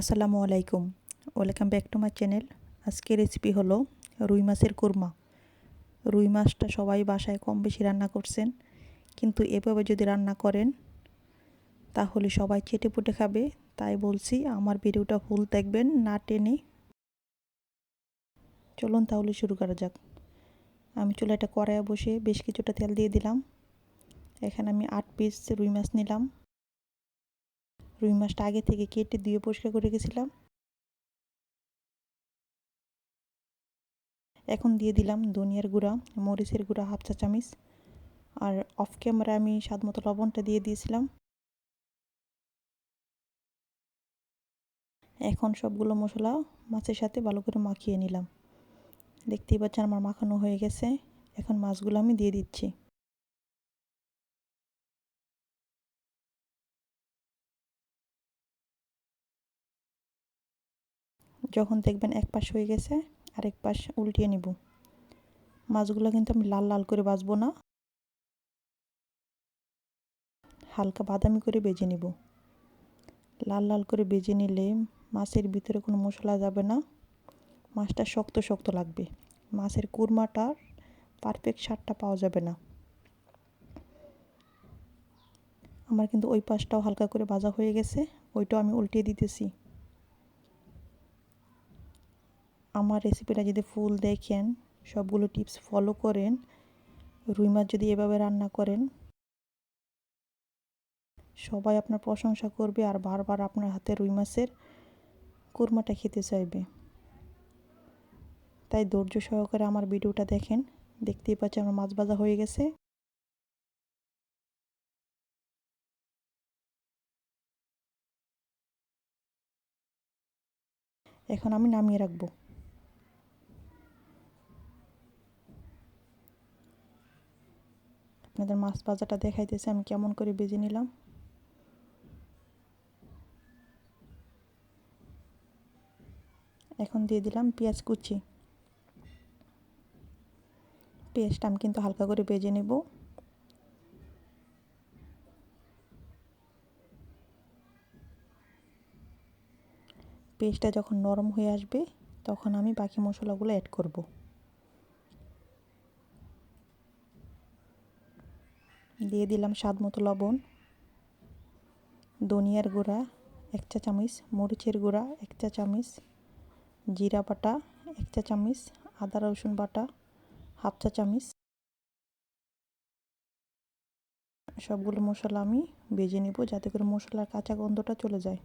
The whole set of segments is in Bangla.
আসসালামু আলাইকুম। Welcome back to my channel. আজকের রেসিপি হলো রুই মাছের কোরমা। রুই মাছটা সবাই বাসায় কম বেশি রান্না করছেন, কিন্তু এভাবে যদি রান্না করেন, তাহলে সবাই চেটে পুটে খাবে। তাই বলছি, আমার ভিডিওটা ফুল দেখবেন, না টেনে। চলুন তাহলে শুরু করা যাক। আমি চুলাটা কড়াইয়ে বসে বেশ কিছুটা তেল দিয়ে দিলাম। এখানে আমি আট পিস রুই মাছ নিলাম। রুই মাছটা আগে থেকে কেটে দিয়ে পরিষ্কার করে গেছিলাম এখন দিয়ে দিলাম ধনিয়ার গুঁড়া, মরিচের গুঁড়া হাফ চা চামিচ, আর অফ ক্যামেরা আমি স্বাদ মতো লবণটা দিয়ে দিয়েছিলাম। এখন সবগুলো মশলা মাছের সাথে ভালো করে মাখিয়ে নিলাম। দেখতেই পাচ্ছেন আমার মাখানো হয়ে গেছে। এখন মাছগুলো আমি দিয়ে দিচ্ছি। যখন দেখবেন এক পাশ হয়ে গেছে, আরেক পাশ উল্টিয়ে নিব। মাছগুলো কিন্তু আমি লাল লাল করে বাজবো না। হালকা বাদামি করে বেজে নিব। লাল লাল করে বেজে নিলে মাছের ভিতরে কোনো মশলা যাবে না। মাছটা শক্ত শক্ত লাগবে। মাছের কুরমাটার পারফেক্ট স্বাদটা পাওয়া যাবে না। আমার কিন্তু ওই পাশটাও হালকা করে ভাজা হয়ে গেছে, ওইটাও আমি উল্টিয়ে দিতেছি। আমার রেসিপিটা যদি ফুল দেখেন, সবগুলো টিপস ফলো করেন, রুই মাছ যদি এভাবে রান্না করেন, সবাই আপনার প্রশংসা করবে আর বারবার আপনার হাতে রুই মাছের কুরমাটা খেতে চাইবে। তাই ধৈর্য সহকারে আমার ভিডিওটা দেখেন, দেখতেই পাচ্ছি আমার মাছ ভাজা হয়ে গেছে। এখন আমি নামিয়ে রাখব। আপনাদের মাছ ভাজাটা দেখাইতেছে, আমি কেমন করে বেজে নিলাম? এখন দিয়ে দিলাম পেঁয়াজ কুচি। পেঁয়াজটা আমি কিন্তু হালকা করে বেজে নেব। পেঁয়াজটা যখন নরম হয়ে আসবে, তখন আমি বাকি মশলাগুলো অ্যাড করব। দিয়ে দিলাম স্বাদ মতো লবণ, ধনিয়ার গুঁড়া এক চা চামচ, মরিচের গুঁড়া এক চা চামচ, জিরা বাটা এক চা চামচ, আদা রসুন বাটা হাফ চা চামচ। সবগুলো মশলা আমি বেজে নিব যাতে করে মশলার কাঁচা গন্ধটা চলে যায়।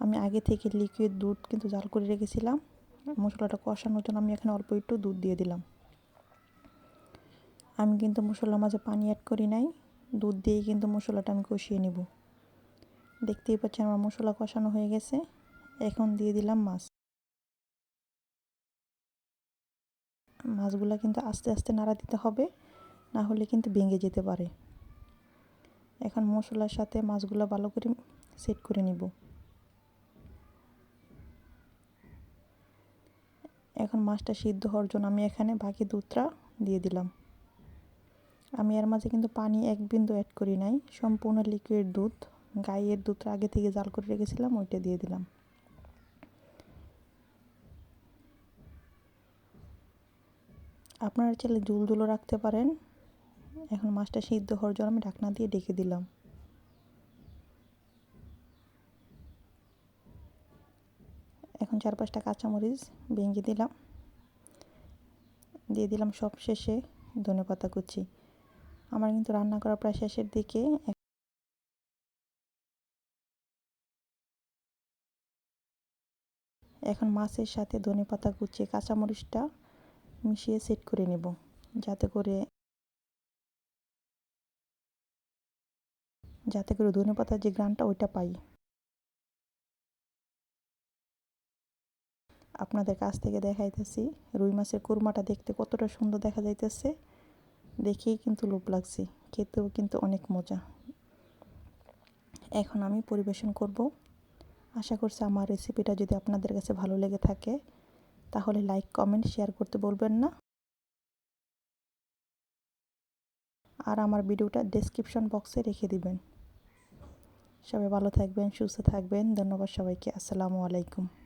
আমি আগে থেকে লিকুইড দুধ কিন্তু জাল করে রেখেছিলাম। মশলাটা কষানোর জন্য আমি এখানে অল্প একটু দুধ দিয়ে দিলাম। আমি কিন্তু মশলার মাঝে পানি অ্যাড করি নাই। দুধ দিয়েই কিন্তু মশলাটা আমি কষিয়ে নিব। দেখতেই পাচ্ছেন আমার মশলা কষানো হয়ে গেছে। এখন দিয়ে দিলাম মাছ। মাছগুলো কিন্তু আস্তে আস্তে নাড়া দিতে হবে, না হলে কিন্তু ভেঙে যেতে পারে। এখন মশলার সাথে মাছগুলো ভালো করে সেট করে নিব। এখন মাছটা সিদ্ধ হওয়ার জন্য আমি এখানে বাকি দুধটা দিয়ে দিলাম। আমি এর মাঝে কিন্তু পানি এক বিন্দু অ্যাড করি নাই। সম্পূর্ণ লিকুইড দুধ গাইয়ের দুধটা আগে থেকে জাল করে রেখেছিলাম, ওইটা দিয়ে দিলাম। আপনারা চাইলে জুলজুলো রাখতে পারেন। এখন মাছটা সিদ্ধ হওয়ার জন্য আমি ঢাকনা দিয়ে ডেকে দিলাম। এখন চার পাঁচটা কাঁচামরিচ ভেঙে দিলাম। দিয়ে দিলাম সব শেষে ধনে পাতা কুচি। আমার কিন্তু রান্না করা প্রায় শেষের দিকে। এখন মাছের সাথে ধনে পাতা কুচিয়ে কাঁচামরিচটা মিশিয়ে সেট করে নেব, যাতে করে যাতে করে ধনে পাতার যে গ্রানটা ওইটা পাই। আপনাদের কাছ থেকে দেখাইতেছি রুই মাছের কুরমাটা দেখতে কতটা সুন্দর দেখা যাইতেছে। দেখেই কিন্তু লোভ লাগছে, খেতেও কিন্তু অনেক মজা। এখন আমি পরিবেশন করব। আশা করছি আমার রেসিপিটা যদি আপনাদের কাছে ভালো লেগে থাকে, তাহলে লাইক কমেন্ট শেয়ার করতে বলবেন না। আর আমার ভিডিওটা ডেসক্রিপশন বক্সে রেখে দিবেন। সবাই ভালো থাকবেন, সুস্থ থাকবেন। ধন্যবাদ সবাইকে। আসসালামু আলাইকুম।